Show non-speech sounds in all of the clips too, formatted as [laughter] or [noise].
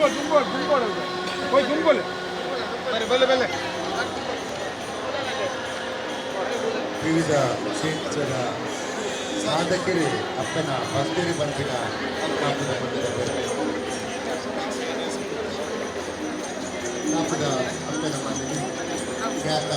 ದುಂಬೋಳು ದುಂಬೋಳು ದುಂಬೋಳು ಹೋಯ್ ದುಂಬೋಳು ಬಲ್ಲೆ ಬಲ್ಲೆ ವಿವಿಧ ಕ್ಷೇತ್ರದ ಸಾಧಕರೇ ಅಪ್ಪನ ಭಕ್ತರಿ ಬಂದಿನ ಕಾಪದ ಬಂದಿದ ಕಾಪದ ಅಪ್ಪನ ಮನೆಗೆ ಖ್ಯಾತ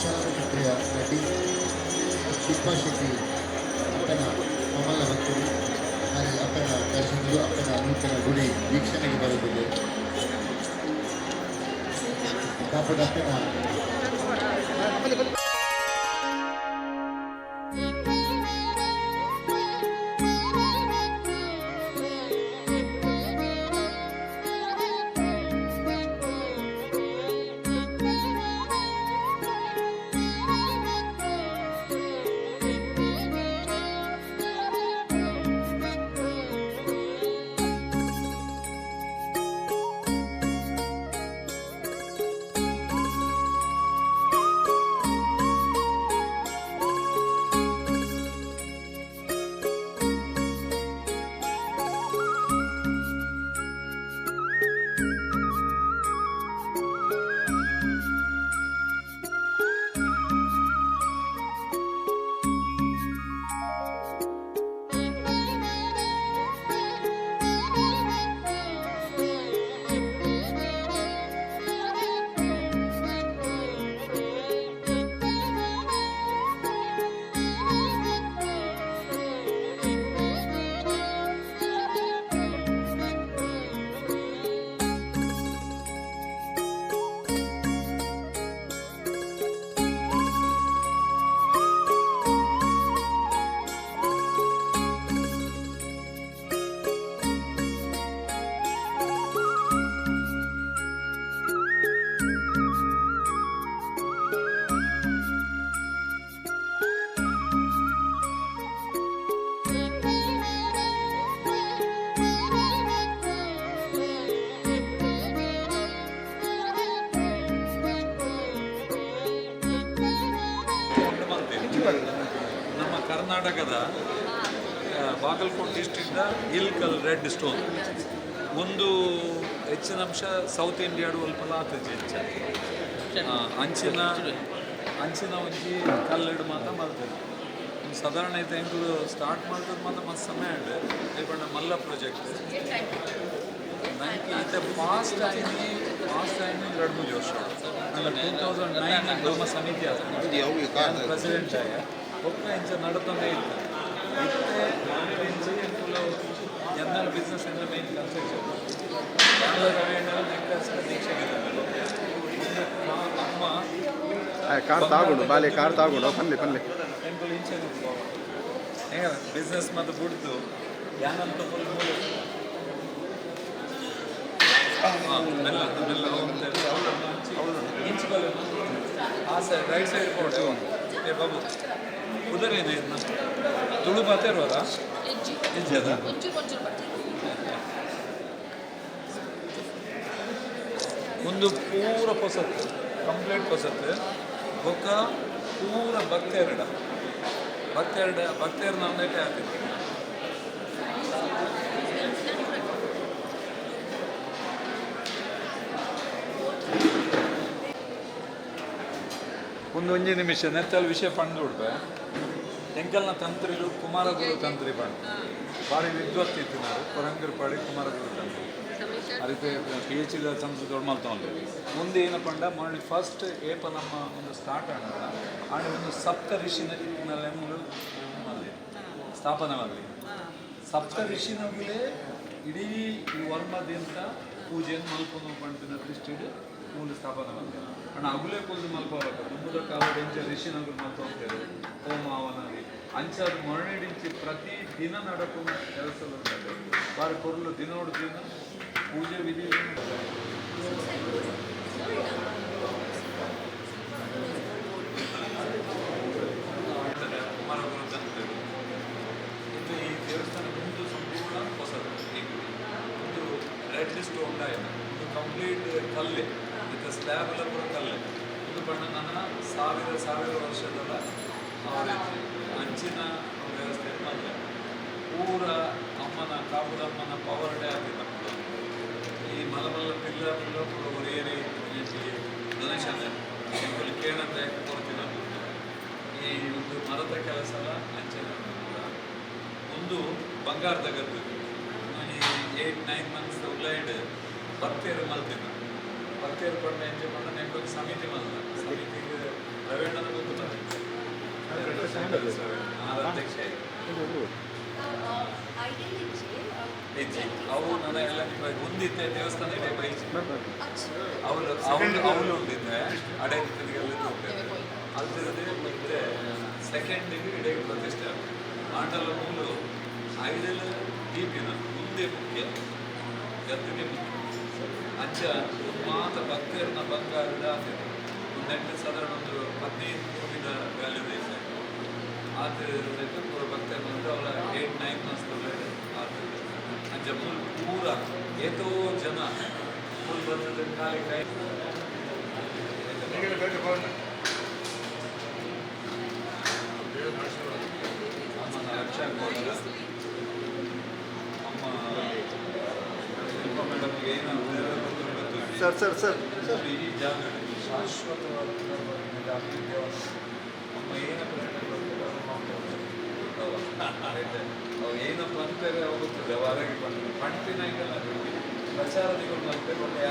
ಚಲನಚಿತ್ರೆಯ ನಟಿ ಶಿಲ್ಪಾ ಶೆಟ್ಟಿ ಅಪ್ಪನ ಕಮಲ ಭಕ್ತರು ಹಾಗೆ ಅಪ್ಪನ ದರ್ಶನಗಳು ಅಪ್ಪನ ನೂತನ ಗುಡಿ ವೀಕ್ಷಣೆಗೆ ಬರುತ್ತದೆ ಕಾಪದ ಅಪ್ಪನ ನಮ್ಮ ಕರ್ನಾಟಕದ ಬಾಗಲಕೋಟ್ ಇಲ್ ಇಲ್ಕಲ್ ರೆಡ್ ಸ್ಟೋನ್. ಒಂದು ಹೆಚ್ಚಿನ ಅಂಶ ಸೌತ್ ಇಂಡಿಯಾಡು ಅಲ್ಪಲ ಆತಜಿ ಹೆಚ್ಚ. ಅಂಚಿನ ಅಂಚಿನ ಒಂಜಿ ಕಲ್ಲಡು ಮಾತ್ರ ಮಾಡ್ತೇವೆ ಸಾಧಾರಣ ಐತೆ ಹೆಂಗೆ ಸ್ಟಾರ್ಟ್ ಮಾಡಿದ್ರೆ ಮಾತ್ರ ಮಸ್ತ್ ಸಮಯ ಉಂಟು ಇಲ್ಪಂಡ ಮಲ್ಲ ಪ್ರಾಜೆಕ್ಟ್ ನನಗೆ ಫಾಸ್ಟ್ ಆಗಿ ಫಾಸ್ಟ್ ಆಗಿ ಎರಡು ಮೂರು ವರ್ಷ. ಅಂದ್ರೆ ಟೂ ತೌಸಂಡ್ ನೈನ್ ಧರ್ಮ ಸಮಿತಿ ಪ್ರೆಸಿಡೆಂಟ್ ಆಯ ಒಕ್ಕ ಇಂಚ ನಡತೊಂದೇ ಇಲ್ಲ ಜನರಲ್ ಬಿಸ್ನೆಸ್ ಅಂದ್ರೆ ಮೇನ್ ಬ್ಯಾಂಗ್ಳೂರ್ ನೆಕ್ಕ ದೀಕ್ಷೆಗೆ ಅಮ್ಮ ಕಾರ್ ತಾಗುಂಡು ಬಾಲಿ ಕಾರ್ ತಾಗುಂಡು ಪಲ್ಲೆ ಪಲ್ಲೆ ಟೆಂಪಲ್ ಇಂಚೆ ಬಿಸ್ನೆಸ್ ಮತ್ತು ಗುಡ್ದು. ಯಾನಂತ ಫುಲ್ ಮೂಲ ಸೈಡ್ ರೈಟ್ ಸೈಡ್ ಕೊಟ್ಟು ಏ ಬಾಬು ತುಳು ಬಾತೆ ಒಂದು ಪೂರ ಪೊಸತ್ತು ಕಂಪ್ಲೀಟ್ ಪೊಸತ್ತು ಬೊಕ್ಕ ಪೂರ ಭಕ್ತೆರಡ ಭಕ್ತೆರಡ ಭಕ್ತೆರ ನಮ್ಮದಕ್ಕೆ ಹಾಕಿದ್ರು. ಒಂದು ಒಂಜಿ ನಿಮಿಷ, ನೆತ್ತಲ್ ವಿಷಯ ಪಂಡು ಉಡ್ಪ ಎಂಕಲ್ನ ತಂತ್ರಿಲು ಕುಮಾರಗುರು ತಂತ್ರಿ ಪಂಡು ಭಾರಿ ವಿದ್ವತ್ ನಾವು ಕೊರಂಗರ್ ಪಾಡಿ ಕುಮಾರಗುರು ತಂತ್ರಿ. ಅದಕ್ಕೆ ಪಿ ಎಚ್ ಡಿ ಸಂಸ್ಕೃತ ಮಲ್ತೊಂದು ಮುಂದೆ ಏನಪ್ಪ ಅಂಡ ಮೊನ್ನೆ ಫಸ್ಟ್ ಏಪ ನಮ್ಮ ಒಂದು ಸ್ಟಾರ್ಟ್ ಆಡ ಆಡ ಒಂದು ಸಪ್ತ ಋಷಿನಲ್ಲಿ ಸ್ಥಾಪನೆ ಮಾಡಲಿ. ಸಪ್ತ ಋಷಿನಲ್ಲೇ ಇಡೀ ವರ್ಮದಿಂದ ಪೂಜೆಯನ್ನು ಮಲ್ಕೊಂಡು ಪಂಪಿನ ದೃಷ್ಟಿಡು ಮೂಲ ಸ್ಥಾಪನೆ ಮಾಡಿದೆ ಅಣ್ಣ ಅಗುಲೇ ಕುಲ್ದು ಮಲ್ಪವರಕ ಮುಂಬದ ಕಾಲದ ಇಂಚ ಋಷಿನಗುಲು ಮಲ್ಪೋಗ್ತೇವೆ ಹೋಮ ಅವನಲ್ಲಿ ಅಂಚಾದ ಮರಣಿಡಿಂಚಿ ಪ್ರತಿ ದಿನ ನಡಕುವ ಕೆಲಸಗಳು ಬಾರಿ ಕೊರಲು ದಿನೋಡು ದಿನ ಪೂಜೆ ವಿಧಿ ಇದು ಕೂಡ ಕಲ್ಲೆ ಇದು ಬಣ್ಣ ನನ್ನ ಸಾವಿರ ಸಾವಿರ ವರ್ಷದಲ್ಲ ಅಂಚಿನ ವ್ಯವಸ್ಥೆ ಮಾಡಿದೆ ಪೂರ ಅಮ್ಮನ ಕಾಪುದಮ್ಮನ ಪವರ್ ಡೇ ಆಗಿದೆ ಈ ಮಲಮಲ್ಲ ಪಿಲ್ಲರ್లో ಒರೇರಿ ಡೊನೇಷನ್ ಎಂಕುಲು ಕೇಳಂದ್ರೆ ಕೊಡ್ತೀನಿ ಈ ಒಂದು ಮರದ ಕೆಲಸ ಅಂಚಿನ ಒಂದು ಬಂಗಾರದ ಗದ್ದು. ಈ ಏಯ್ಟ್ ನೈನ್ ಮಂತ್ಸ್ ಉಳ್ಳಾಯ್ಡ್ ಬರ್ತೀರ ಮಲ್ತಿನ? ಎಂಜೆ ಬಂದ ನೆಕ್ಕೊಂದು ಸಮಿತಿ ಮಲ್ದ ಸಮಿತಿಗೆ ರವೀಣನ ಗೊತ್ತುತ್ತಾರೆ ಅಧ್ಯಕ್ಷ ಹೆಜ್ಜೆ ಅವು ನನ್ನ ಎಲ್ಲ ಮುಂದಿತ್ತೆ ದೇವಸ್ಥಾನ ಇದೆ ಬೈಚಿ ಅವಳು ಅವಳು ಅವಳು ಉಂದಿದ್ದೆ ಅಡೆಗೆಲ್ಲ ಹೋಗ್ತೇವೆ ಅಲ್ದಿರದೆ ಮತ್ತೆ ಸೆಕೆಂಡಿಗೆ ಇಡೆಗೆ ಪ್ರತಿಷ್ಠೆ ಆಂಡಲ ಮೂಲು ಐದಲ್ ದೀಪಿನ ಮುಂದೆ ಮುಖ್ಯ. ಗದ್ದಿಗೆ ಮುಖ್ಯ. ಅಂಚ ಮಾತ ಭಕ್ತರನ್ನ ಬಂಗಾರದ ಒಂದೆಂಟು ಸಾಧಾರಣ ಒಂದು ಹದಿನೈದು ಕೋಟಿನ ವ್ಯಾಲ್ಯೂ ಇದೆ ಆದ್ರೆ ಪೂರ ಭಕ್ತರು ಬಂದು ಅವರ ಏಟ್ ನೈನ್ ಮಂತ್ಸ್ ಆದ್ರೆ ಅಂಚ ಫುಲ್ ಪೂರ ಏತೋ ಜನ ಫುಲ್ ಬಂದದ ಕಾಲಿ ಕೈ ರಕ್ಷಾ ಅಮ್ಮ ಶಿಲ್ಪ ಮೇಡಮ್ಗೆ ಏನು ಸರ್ ಸರ್ ಸರ್ ಈ ಜಾಗ ಶಾಶ್ವತವಾದ ಅಭಿವೃದ್ಧಿ ಅಮ್ಮ ಏನಪ್ಪ ಅವು ಏನಪ್ಪ ಅಂತಾರೆ ಹೋಗುತ್ತದೆ ಹೊರಗೆ ಬಂದು ಪಂಟಿನ ಇದೆಲ್ಲ ಪ್ರಚಾರದಿಗಳು ಮತ್ತೆ ಒಳ್ಳೆ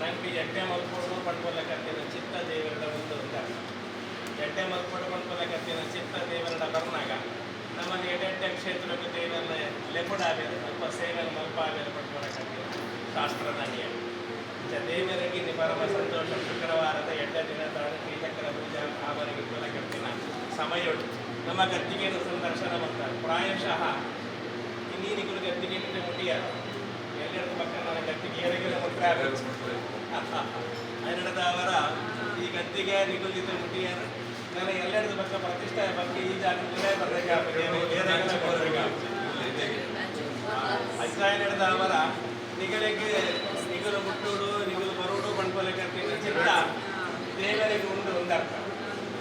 ನನಗೆ ಎಡ್ಡೆ ಮಲ್ಕೊಂಡು ಪಡ್ಕೊಳಕತ್ತಿನ ಚಿತ್ತ ದೇವರ ಒಂದು ಉಂಟ ಎಡ್ಡೆ ಮಲ್ಕೊಂಡು ಪಡ್ಕೊಳಕತ್ತಿನ ಚಿತ್ತ ದೇವರ ಬರ್ನಾಗ ನಮ್ಮಲ್ಲಿ ಎಡೆಡ್ಡೆ ಕ್ಷೇತ್ರಕ್ಕೆ ದೇವರ ಆಗಿದೆ ಸ್ವಲ್ಪ ಸೇವೆ ಮಲ್ಪ ಪಡ್ಕೊಳಕತ್ತಿನ ಶಾಸ್ತ್ರದ ನಿಯಮ ಇಂಥ ದೇವರಿಗೆ ಪರಮ ಸಂತೋಷ ಶುಕ್ರವಾರದ ಎಡ್ಡ ದಿನ ತಾಳು ಶ್ರೀಚಕ್ರ ಪೂಜಾ ಅವರಿಗೆ ಕೊಲಕತ್ತಿನ ಸಮಯ ನಮ್ಮ ಗದ್ದಿಗೆಯನ್ನು ಸಂದರ್ಶನ ಮಾಡ್ತಾರೆ. ಪ್ರಾಯಶಃ ಇನ್ನೀನಿಗಳು ಗದ್ದಿಗೆ ಬಿಟ್ಟು ಎಲ್ಲೆಡೆ ನನ್ನ ಗದ್ದಿಗೆ ಏರಿಗೆಲ್ಲ ಮುಟ್ರೆ ಹನ್ನೆರಡದ ಅವರ ಈ ಗದ್ದಿಗೆ ನಿಗುಲಿದ್ರೆ ಮುಟ್ಟಿಯಾರ ನಾನು ಎಲ್ಲೆರಡು ಪಕ್ಕ ಪ್ರತಿಷ್ಠೆ ಬಗ್ಗೆ ಈ ಜಾಗದಲ್ಲೇ ಅಜ್ಜಾಯನದ ಅವರ ನಿಗಲಿಗೆ ನಿಗಲು ಮುಟ್ಟುಡು ನಿಗಲು ಬರುಡು ಬಂಡ್ಕೊಲಿಕ್ಕೆ ಚಿತ್ತ ದೇವರಿಗೆ ಉಂಡು ಒಂದರ್ಥ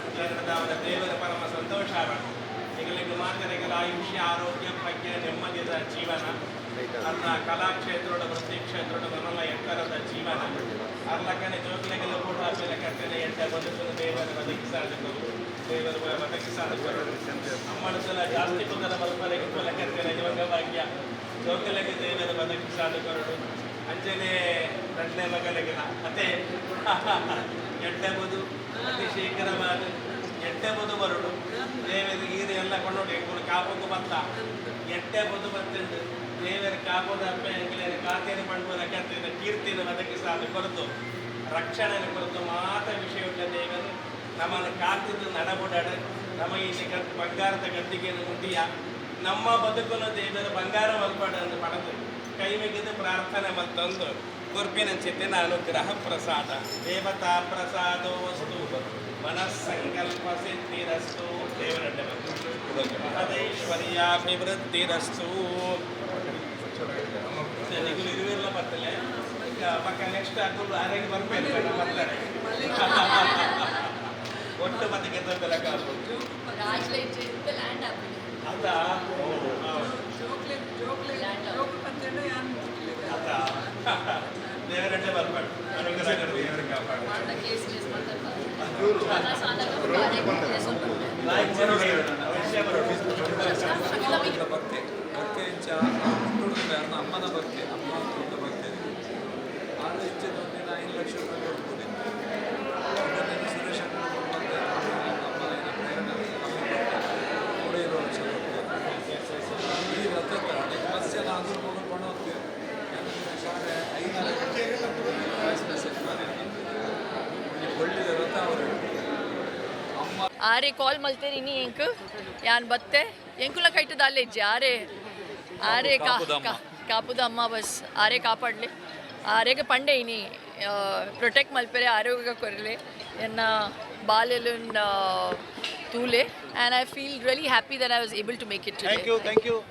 ಅಜ್ಜಾಯನದ ಅವರ ದೇವರ ಪರಮ ಸಂತೋಷ ನಿಗಲಿಗೆ ನಿಗಲ ಆಯುಷ್ಯ ಆರೋಗ್ಯ ಪ್ರಜ್ಞೆ ನೆಮ್ಮದಿಯ ಜೀವನ. ಅನ್ನ ಕ್ಷೇತ್ರದ ಮನಲ ಎತ್ತರದ ಜೀವನ. ಅರ್ಲಕ್ಕನೆ ಜೋಗಿಲೆಗೆಲ್ಲ ಕೂಡ, ಬೆಲೆ ಕಟ್ಟಲೆ ಎಂಟ ಬದುಕನ್ನು ದೇವರ ಬದುಕಿಸಾದಕರು ದೇವರ ಬದುಕಿಸಾದಕರು ಅಮ್ಮನಸಲ ಜಾಸ್ತಿ ಕುಂದರ ಬರುವರೆಗೆ ಕೊಲೆ ಕಟ್ಟಲೆ ಯೋಗ ಭಾಗ್ಯ ದೇವರ ಬದುಕಿಸಾದಕರು ಅಂಜನೆ ಎರಡನೇ ಮಗಲಿಗಿನ ಅದೇ [laughs] ಬದು ಅತಿ ಶೀಘ್ರವಾದ ಬದು ಬರುಡು? ದೇವರು ಈರು ಎಲ್ಲ ಕೊಂಡೋಡಿ ಕಾಪುಕು ಬತ್ತ ಬದು. ಬತ್ತುಂಡು ದೇವರು ಕಾಪುದ ಅಪ್ಪ ಎಂಗಿಲೇನು ಖಾತೆಯನ್ನು ಪಡ್ಬೋದ ಕತ್ತಿನ ಕೀರ್ತಿನ ಬದುಕಿಸಾದ ಕೊರತು. ರಕ್ಷಣೆಯನ್ನು ಕೊರತು ಮಾತ ವಿಷಯವುಳ್ಳ ದೇವರು. ನಮ್ಮನ್ನು ಕಾತಿದ್ದು ನಡಬುಡಾಡ ನಮ್ಮ ಇಲ್ಲಿ ಕತ್ ಬಂಗಾರದ ಗದ್ದಿಗೆಯನ್ನು ಮುಂದಿಯ ನಮ್ಮ ಬದುಕನ್ನು ದೇವರು ಬಂಗಾರ ಮಲ್ಪಾಡ ಎಂದು ಪಡೆದು ಕೈ ಮುಗಿದು ಪ್ರಾರ್ಥನೆ ಮತ್ತೊಂದು. ಗುರ್ಪಿನ ಚಿತ್ತಿನ ಅನುಗ್ರಹ ಪ್ರಸಾದ ದೇವತಾ ಪ್ರಸಾದೋ ವಸ್ತು. ಮನಸ್ಸಂಕಲ್ಪ ಸಿದ್ಧಿರಸ್ತು ದೇವರಡ್ಡ ಮಹದೇಶ್ವರ್ಯಾಭಿವೃದ್ಧಿರಸ್ತು ಇರುವೆಲ್ಲ ಬರ್ತದೆ ಪಕ್ಕ ನೆಕ್ಸ್ಟ್ ಬರ್ಬೇಕು ಬರ್ತಾರೆ. [laughs] ಒಟ್ಟು ಮತ್ತೆ ಗೆದ್ದ ಕಾಪು ಅದ ಜೋಕ್ಲೆ Jail, the land ಭಕ್ತಿ ಭಕ್ತಿ ಹೆಚ್ಚ ಹುಟ್ಟುಡುತ್ತೆ ಅನ್ನ ಅಮ್ಮನ ಭಕ್ತಿ ಅಮ್ಮ ದೊಡ್ಡ ಭಕ್ತಿ ಆರು ಹೆಚ್ಚು ದೊಡ್ಡ ಐದು ಲಕ್ಷ ರೂಪಾಯಿ ಕೊಡ್ಬೋದು ಇದನ್ನೆಲ್ಲ ಸುರೇಶ್ ಅಣ್ಣ ಬಂದೆ ಅಮ್ಮನ ಏನ ಪ್ರೇರಣೆ ಕೂಡ ಇರೋ ಲಕ್ಷ ಕೊಡ್ತಾರೆ ಈ ರಥದ ಮತ್ಸ್ಯ ನಾಲ್ಕು ನೋಡ್ಕೊಂಡು ಹೋಗ್ತೀವಿ ಐದು ಒಳ್ಳೆಯ ರಥ ಅವರು ಅಮ್ಮ ಆರೆ ಕಾಲ್ ಮಲ್ತೇರಿ ನೀ ಎಂಕು? ಯಾನ್ ಬತ್ತೆ? ಎಂಕುಲ ಕೈಟದ ದಾಲೆ ಇಜ್ಜಿ ಆರೆ. ಆರೆ ಕಾ ಕಾಪುದಮ್ಮ. ಕಾ- ಕಾಪುದಮ್ಮ ಬಸ್. ಆರೇ ಕಾಪಾಡ್ಲಿ. ಆರೇಗೆ ಪಂಡೆ ಇನಿ. ಪ್ರೊಟೆಕ್ಟ್ ಮಲ್ಪೆರೆ ಆರೋಗ್ಯ ಕೊರಲೆ. ಎನ್ನ ಬಾಲೆಲ್ಲ ತೂಲೆ. And I feel really happy that I was able to make it. Thank you thank you.